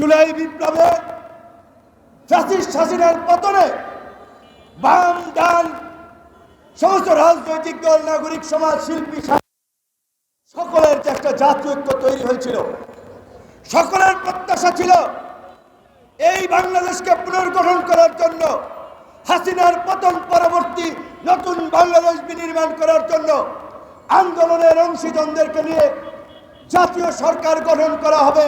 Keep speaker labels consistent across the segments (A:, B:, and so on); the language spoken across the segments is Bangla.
A: জুলাই বিপ্লবে ফ্যাসিস্ট হাসিনার পতনে বাম ডান সমস্ত রাজনৈতিক দল, নাগরিক সমাজ, শিল্পী সকলের যে একটা জাতীয় তৈরি হয়েছিল, সকলের প্রত্যাশা ছিল এই বাংলাদেশকে পুনর্গঠন করার জন্য, হাসিনার পতন পরবর্তী নতুন বাংলাদেশ বিনির্মাণ করার জন্য আন্দোলনের অংশীজনদেরকে নিয়ে জাতীয় সরকার গঠন করা হবে।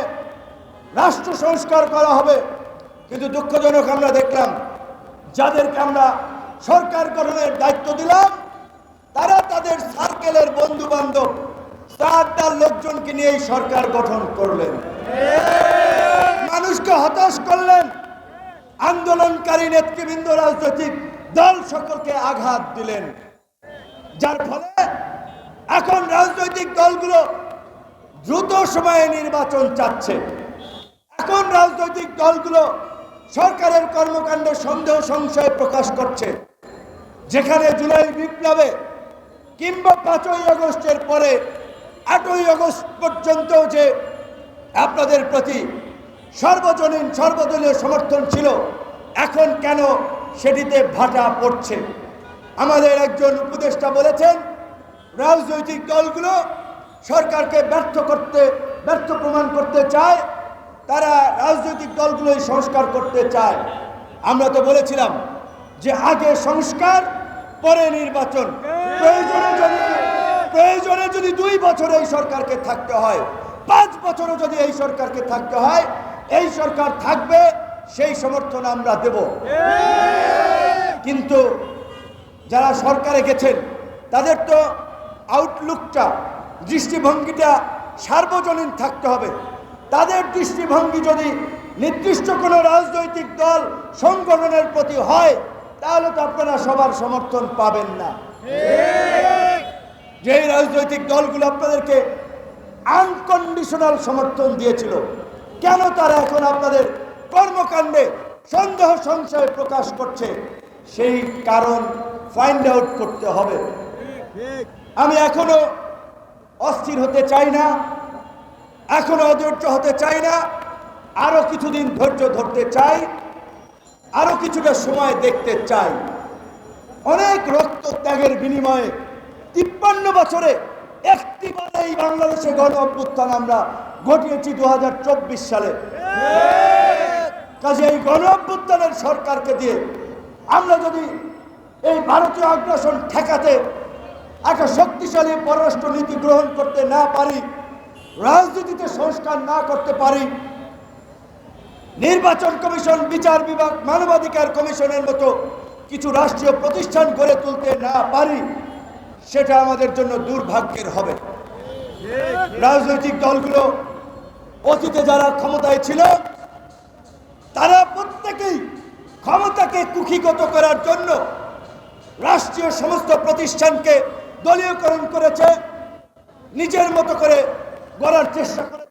A: রাষ্ট্র সংস্কার করা হবে। কিন্তু দুঃখজনক আমরা দেখলাম, যাদেরকে আমরা সরকার গঠনের দায়িত্ব দিলাম, তারা তাদের সার্কেলের বন্ধু বান্ধব তার তার লোকজনকে নিয়ে এই সরকার গঠন করলেন। মানুষকে হতাশ করলেন। আন্দোলনকারী নেতৃবৃন্দ, রাজনৈতিক দল সকলকে আঘাত দিলেন। যার ফলে এখন রাজনৈতিক দলগুলো দ্রুত সময়ে নির্বাচন চাচ্ছে। এখন রাজনৈতিক দলগুলো সরকারের কর্মকাণ্ডে সন্দেহ সংশয় প্রকাশ করছে? যেখানে জুলাই বিপ্লবে কিংবা পাঁচই আগস্টের পরে আটই আগস্ট পর্যন্ত যে আপনাদের প্রতি সর্বজনীন, সর্বদলীয় সমর্থন ছিল, এখন কেন সেটিতে ভাটা পড়ছে? আমাদের একজন উপদেষ্টা বলেছেন, রাজনৈতিক দলগুলো সরকারকে ব্যর্থ করতে, ব্যর্থ প্রমাণ করতে চায় তারা রাজনৈতিক দলগুলোই সংস্কার করতে চায়। আমরা তো বলেছিলাম যে আগে সংস্কার, পরে নির্বাচন। প্রয়োজনে যদি প্রয়োজনে যদি দুই বছর এই সরকারকে থাকতে হয়, পাঁচ বছরও যদি এই সরকারকে থাকতে হয়, এই সরকার থাকবে, সেই সমর্থন আমরা দেব। কিন্তু যারা সরকারে গেছেন, তাদের তো আউটলুকটা দৃষ্টিভঙ্গিটা সার্বজনীন থাকতে হবে। তাদের দৃষ্টিভঙ্গি যদি নির্দিষ্ট কোনো রাজনৈতিক দল সংগঠনের প্রতি হয় তাহলে তো আপনারা সবার সমর্থন পাবেন না। যেই রাজনৈতিক দলগুলো আপনাদেরকে আনকন্ডিশনাল সমর্থন দিয়েছিল কেন তারা এখন আপনাদের কর্মকাণ্ডে সন্দেহ সংশয় প্রকাশ করছে সেই কারণ ফাইন্ড আউট করতে হবে। আমি এখনও অস্থির হতে চাই না। এখনও অধৈর্য হতে চাই না। আরও কিছুদিন ধৈর্য ধরতে চাই। আরও কিছুটা সময় দেখতে চাই। অনেক রক্ত ত্যাগের বিনিময়ে তিপ্পান্ন বছরে একটিবার এই বাংলাদেশে গণ অভ্যুত্থান আমরা ঘটিয়েছি দু হাজার চব্বিশ সালে। কাজে এই গণ অভ্যুত্থানের সরকারকে দিয়ে আমরা যদি এই ভারতীয় আগ্রাসন ঠেকাতে একটা শক্তিশালী পররাষ্ট্র নীতি গ্রহণ করতে না পারি রাজনীতিতে সংস্কার না করতে পারি, নির্বাচন কমিশন, বিচার বিভাগ, মানবাধিকার কমিশনের মতো কিছু রাষ্ট্রীয় প্রতিষ্ঠান গড়ে তুলতে না পারি, সেটা আমাদের জন্য দুর্ভাগ্যের হবে। রাজনৈতিক দলগুলো অতীতে যারা ক্ষমতায় ছিল, তারা প্রত্যেকেই ক্ষমতাকে কুক্ষিগত করার জন্য রাষ্ট্রীয় সমস্ত প্রতিষ্ঠানকে দলীয়করণ করেছে, নিজের মতো করে গড়ার চেষ্টা করে